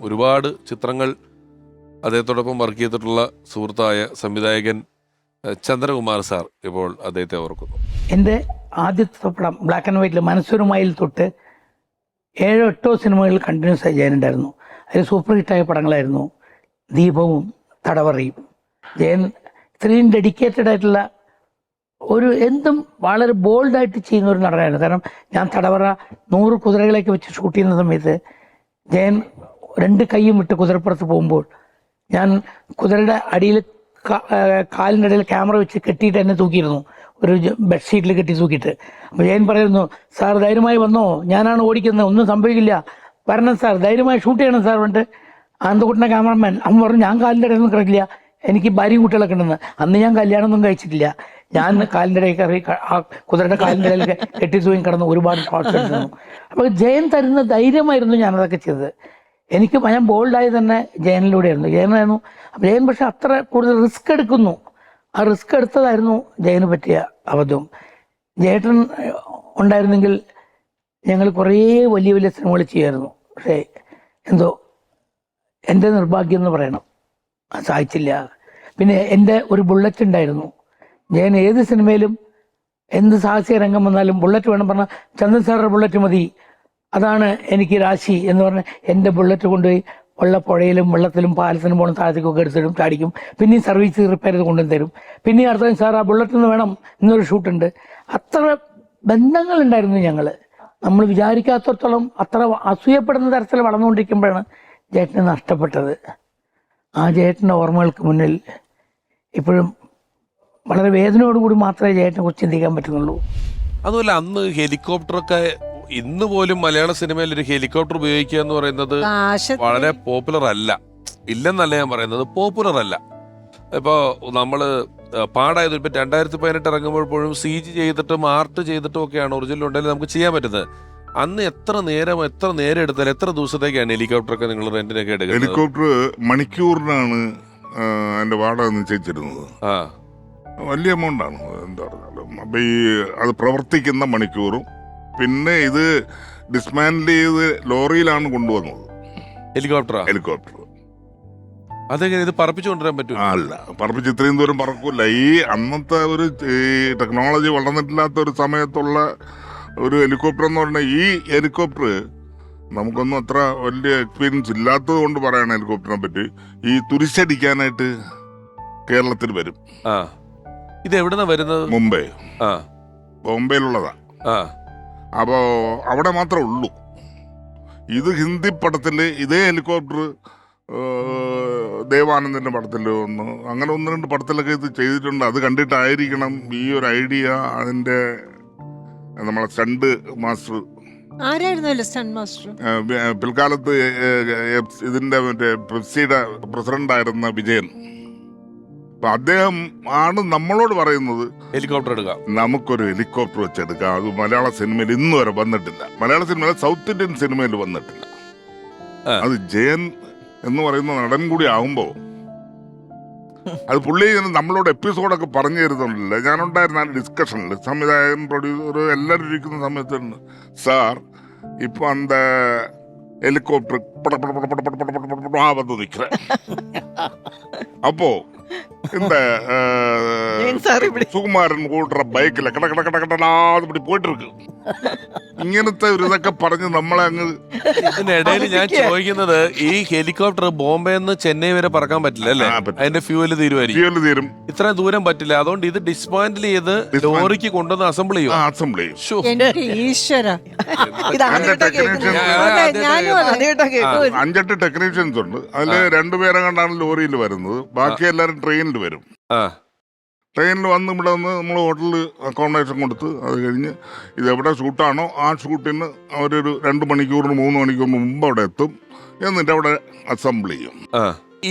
ഒരുപാട് ചിത്രങ്ങൾ അദ്ദേഹത്തോടൊപ്പം വർക്ക് ചെയ്തിട്ടുള്ള സുഹൃത്തായ സംവിധായകൻ ചന്ദ്രകുമാർ സാർ ഇപ്പോൾ അദ്ദേഹത്തെ ഓർക്കുന്നു. എന്റെ ആദ്യത്തെ പടം ബ്ലാക്ക് ആൻഡ് വൈറ്റിൽ മനസ്സൂരുമായിൽ തൊട്ട് ഏഴോ എട്ടോ സിനിമകളിൽ കണ്ടിന്യൂസ് ആയി ചെയ്യാനുണ്ടായിരുന്നു അതിൽ സൂപ്പർ ഹിറ്റായ പടങ്ങളായിരുന്നു ദീപവും തടവറയും. ജയൻ ഇത്രയും ഡെഡിക്കേറ്റഡ് ആയിട്ടുള്ള ഒരു എന്തും വളരെ ബോൾഡായിട്ട് ചെയ്യുന്ന ഒരു നടനായിരുന്നു. കാരണം ഞാൻ തടവറ നൂറ് കുതിരകളെയൊക്കെ വെച്ച് ഷൂട്ട് ചെയ്യുന്ന സമയത്ത് ജയൻ രണ്ട് കൈയും ഇട്ട് കുതിരപ്പുറത്ത് പോകുമ്പോൾ ഞാൻ കുതിരയുടെ അടിയിൽ കാലിന്റെ ഇടയിൽ ക്യാമറ വെച്ച് കെട്ടിയിട്ട് എന്നെ തൂക്കിയിരുന്നു. ഒരു ബെഡ്ഷീറ്റിൽ കെട്ടി തൂക്കിയിട്ട്. അപ്പോൾ ജയൻ പറയുന്നു സാർ ധൈര്യമായി വന്നോ. ഞാനാണ് ഓടിക്കുന്നത്. ഒന്നും സംഭവിക്കില്ല. വരണം സാർ. ധൈര്യമായി ഷൂട്ട് ചെയ്യണം സാർ. പറഞ്ഞിട്ട് ആനന്ദക്കുട്ടന്റെ ക്യാമറമാൻ അമ്മ പറഞ്ഞു ഞാൻ കാലിന്റെ ഇടയിൽ ഒന്നും കിടക്കില്ല. എനിക്ക് ഭാര്യയും കുട്ടികളൊക്കെ ഉണ്ടെന്ന്. അന്ന് ഞാൻ കല്യാണമൊന്നും കഴിച്ചിട്ടില്ല. ഞാൻ കാലിന്റെ ഇടയിൽ കയറി ആ കുതിരയുടെ കാലിന്റെ ഇടയിൽ കെട്ടി തൂങ്ങി കിടന്ന് ഒരുപാട് ഷോട്ട്സ് എടുത്തിരുന്നു. അപ്പോൾ ജയൻ തരുന്ന ധൈര്യമായിരുന്നു ഞാനതൊക്കെ ചെയ്തത്. എനിക്ക് ഞാൻ ബോൾഡായി തന്നെ ജയനിലൂടെയായിരുന്നു. ജയനായിരുന്നു അപ്പോൾ ജയൻ പക്ഷെ അത്ര കൂടുതൽ റിസ്ക് എടുക്കുന്നു. ആ റിസ്ക് എടുത്തതായിരുന്നു ജയന് പറ്റിയ അബദ്ധം. ജേട്ടൻ ഉണ്ടായിരുന്നെങ്കിൽ ഞങ്ങൾ കുറേ വലിയ വലിയ സിനിമകൾ ചെയ്യുമായിരുന്നു പക്ഷേ എന്തോ എന്റെ നിർഭാഗ്യം എന്ന് പറയണം. സാധിച്ചില്ല. പിന്നെ എന്റെ ഒരു ബുള്ളറ്റ് ഉണ്ടായിരുന്നു. ജയൻ ഏത് സിനിമയിലും എന്ത് സാഹസിക രംഗം വന്നാലും ബുള്ളറ്റ് വേണം പറഞ്ഞാൽ ചന്ദ്രൻ സാറുടെ ബുള്ളറ്റ് മതി. അതാണ് എനിക്ക് രാശി എന്ന് പറഞ്ഞ എന്റെ ബുള്ളറ്റ് കൊണ്ടുപോയി ഉള്ള പുഴയിലും വെള്ളത്തിലും പാലത്തിനും പോകണം താഴത്തേക്കൊക്കെ എടുത്തിടും ചാടിക്കും. പിന്നെയും സർവീസ് റിപ്പയർ ചെയ്ത് കൊണ്ടുവന്ന് തരും. പിന്നെ അടുത്ത സാർ ആ ബുള്ളറ്റിൽ നിന്ന് വേണം ഇന്നൊരു ഷൂട്ടുണ്ട് അത്ര ബന്ധങ്ങളുണ്ടായിരുന്നു ഞങ്ങൾ നമ്മൾ വിചാരിക്കാത്തടത്തോളം അത്ര അസൂയപ്പെടുന്ന തരത്തിൽ വളർന്നുകൊണ്ടിരിക്കുമ്പോഴാണ് ജേട്ടനെ നഷ്ടപ്പെട്ടത്. ആ ജേട്ടന്റെ ഓർമ്മകൾക്ക് മുന്നിൽ ഇപ്പോഴും വളരെ വേദനയോടുകൂടി മാത്രമേ ജേട്ടനെ കുറിച്ച് ചിന്തിക്കാൻ പറ്റുന്നുള്ളൂ. അതുപോലെ അന്ന് ഹെലികോപ്റ്ററൊക്കെ ഇന്ന് പോലും മലയാള സിനിമയിൽ ഒരു ഹെലികോപ്റ്റർ ഉപയോഗിക്കുക എന്ന് പറയുന്നത് കാശ് വളരെ പോപ്പുലർ അല്ല. ഇല്ലെന്നല്ല ഞാൻ പറയുന്നത് പോപ്പുലർ അല്ല. ഇപ്പോൾ നമ്മൾ പാടായത് ഇപ്പം രണ്ടായിരത്തി പതിനെട്ട് ഇറങ്ങുമ്പോൾ പോലും സി ജി ചെയ്തിട്ടും ആർട്ട് ചെയ്തിട്ടും ഒക്കെയാണ് ഒറിജിനൽ ഉണ്ടെങ്കിൽ നമുക്ക് ചെയ്യാൻ പറ്റുന്നത്. അന്ന് എത്ര നേരം എത്ര നേരം എടുത്താൽ എത്ര ദിവസത്തേക്കാണ് ഹെലികോപ്റ്റർ ഒക്കെ നിങ്ങൾ റെന്റിനൊക്കെ എടുക്കുന്നത്? ഹെലികോപ്റ്റർ മണിക്കൂറിനാണ് എന്റെ വാടക നിശ്ചയിച്ചിരുന്നത്. ആ. വലിയ എമൗണ്ട് ആണ് എന്താ പറഞ്ഞാലും. അപ്പൊ ഈ അത് പ്രവർത്തിക്കുന്ന മണിക്കൂറും പിന്നെ ഇത് ഡിസ്മാൻഡിൽ ചെയ്ത് ലോറിയിലാണ് കൊണ്ടുവന്നത്. ഹെലികോപ്റ്ററാ? ഹെലികോപ്റ്റർ. അതെങ്ങനെ ഇത് പറപ്പിച്ചു കൊണ്ടുവരാൻ പറ്റും അല്ല പറപ്പിച്ച് ഇത്രയും ദൂരം പറക്കൂല. ഈ അന്നത്തെ ഒരു ഈ ടെക്നോളജി വളർന്നിട്ടില്ലാത്ത ഒരു സമയത്തുള്ള ഒരു ഹെലികോപ്റ്റർ എന്ന് പറഞ്ഞാൽ ഈ ഹെലികോപ്റ്റർ നമുക്കൊന്നും അത്ര വലിയ എക്സ്പീരിയൻസ് ഇല്ലാത്തത് കൊണ്ട് പറയണ ഹെലികോപ്റ്ററിനെ പറ്റി. ഈ തുരിശടിക്കാനായിട്ട് കേരളത്തിൽ വരും. ഇത് എവിടുന്നാ വരുന്നത്? മുംബൈ. ആ. ബോംബെയിലുള്ളതാ. ആ അപ്പോ അവിടെ മാത്രമേ ഉള്ളൂ. ഇത് ഹിന്ദി പടത്തിൽ ഇതേ ഹെലികോപ്റ്റർ ദേവാനന്ദന്റെ പടത്തിൽ ഒന്ന് അങ്ങനെ ഒന്ന് രണ്ട് പടത്തിലൊക്കെ ഇത് ചെയ്തിട്ടുണ്ട്. അത് കണ്ടിട്ടായിരിക്കണം ഈ ഒരു ഐഡിയ അതിന്റെ നമ്മളെ സ്റ്റണ്ട് മാസ്റ്റർ പിൽക്കാലത്ത് ഇതിന്റെ മറ്റേ പെപ്സിയുടെ പ്രസിഡന്റ് ആയിരുന്ന വിജയൻ. അദ്ദേഹം ആണ് നമ്മളോട് പറയുന്നത് ഹെലികോപ്റ്റർ എടുക്കാം നമുക്കൊരു ഹെലികോപ്റ്റർ വെച്ചെടുക്കാം അത് മലയാള സിനിമയിൽ ഇന്ന് വരെ വന്നിട്ടില്ല മലയാള സിനിമയിലെ സൗത്ത് ഇന്ത്യൻ സിനിമയിൽ വന്നിട്ടില്ല അത് ജയൻ എന്ന് പറയുന്ന നടൻ കൂടി ആകുമ്പോ അത് പുള്ളി നമ്മളോട് എപ്പിസോഡൊക്കെ പറഞ്ഞു തരുന്നുണ്ടല്ലോ ഞാനുണ്ടായിരുന്ന ഡിസ്കഷനിൽ സംവിധായകൻ പ്രൊഡ്യൂസർ എല്ലാവരും ഇരിക്കുന്ന സമയത്ത് സാർ ഇപ്പൊ അന്ത ഹെലികോപ്റ്റർ പട പട പട പട ആ വന്ന് இந்த சுகுமாரன் ஓடுற பைக்ல கட கட கட கட கடனா இப்படி போயிட்டு இருக்கு. ഇങ്ങനത്തെ ഒരു ഇതൊക്കെ പറഞ്ഞ് നമ്മളെ അങ്ങ് ഇതിനിടയിൽ ഞാൻ ചോദിക്കുന്നത് ഈ ഹെലികോപ്റ്റർ ബോംബെ നിന്ന് ചെന്നൈ വരെ പറക്കാൻ പറ്റില്ല അല്ലേ? ആ, പറ്റില്ല. അതിന്റെ ഫ്യൂവൽ തീരുമായിരിക്കും ഫ്യൂൽ തീരും. ഇത്രയും ദൂരം പറ്റില്ല. അതുകൊണ്ട് ഇത് ഡിസ്മാൻഡിൽ ചെയ്ത് ലോറിക്ക് കൊണ്ടുവന്ന് അസംബിൾ ചെയ്യും. അസംബിൾ ശ്ശോ. എന്റെ ഈശ്വര. ഇത് അതിന്റെ ആദ്യമായിട്ടാ കേൾക്കുന്നത്. technician- ഞാൻ- അതെ, ആദ്യമായിട്ടാ ഞാനും അതെ. ആദ്യമായിട്ടാ കേൾക്കുന്നത്. അഞ്ചെട്ട് ടെക്നീഷ്യൻസ് ഉണ്ട്. അതിൽ രണ്ടുപേരെ കണ്ടാണ് ലോറിയിൽ വരുന്നത്. ബാക്കി എല്ലാവരും ട്രെയിനിൽ വരും. ആ. ട്രെയിനിൽ വന്ന് ഇവിടെ വന്ന് നമ്മൾ ഹോട്ടലിൽ അക്കോമഡേഷൻ കൊടുത്ത് അത് കഴിഞ്ഞ് ഇത് എവിടെ ഷൂട്ടാണോ ആ ഷൂട്ടിന് അവരൊരു രണ്ട് മണിക്കൂറിന് മൂന്ന് മണിക്കൂറിന് മുമ്പ് അവിടെ എത്തും. എന്നിട്ട് അവിടെ അസംബിൾ ചെയ്യും.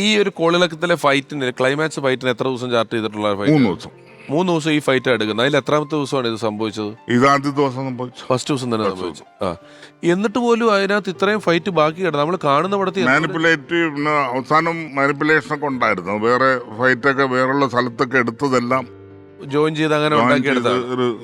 ഈ ഒരു കോളിളക്കത്തിലെ ഫൈറ്റിന് ക്ലൈമാക്സ് ഫൈറ്റിന് എത്ര ദിവസം ചാർട്ട് ചെയ്തിട്ടുള്ള മൂന്ന് ദിവസം. മൂന്ന് ദിവസം ഈ ഫൈറ്റ് എടുക്കുന്നത്. അതിൽ എത്രാമത്തെ ദിവസമാണ് ഇത് സംഭവിച്ചത്? ഇത് ആദ്യ ദിവസം സംഭവിച്ചു. ഫസ്റ്റ് ദിവസം തന്നെ സംഭവിച്ചു. ആ. എന്നിട്ട് പോലും അതിനകത്ത് ഇത്രയും ഫൈറ്റ് ബാക്കി കിടന്നു നമ്മൾ കാണുന്ന പടത്തിൽ മാനിപ്പുലേറ്റ് അവസാനം മാനിപ്പുലേഷൻ ഒക്കെ ഉണ്ടായിരുന്നു. വേറെ ഫൈറ്റൊക്കെ വേറെയുള്ള സ്ഥലത്തൊക്കെ എടുത്തതെല്ലാം ജോയിൻ ചെയ്ത് അങ്ങനെ join ഉണ്ടാക്കിയെടുത്താണ് ഒരു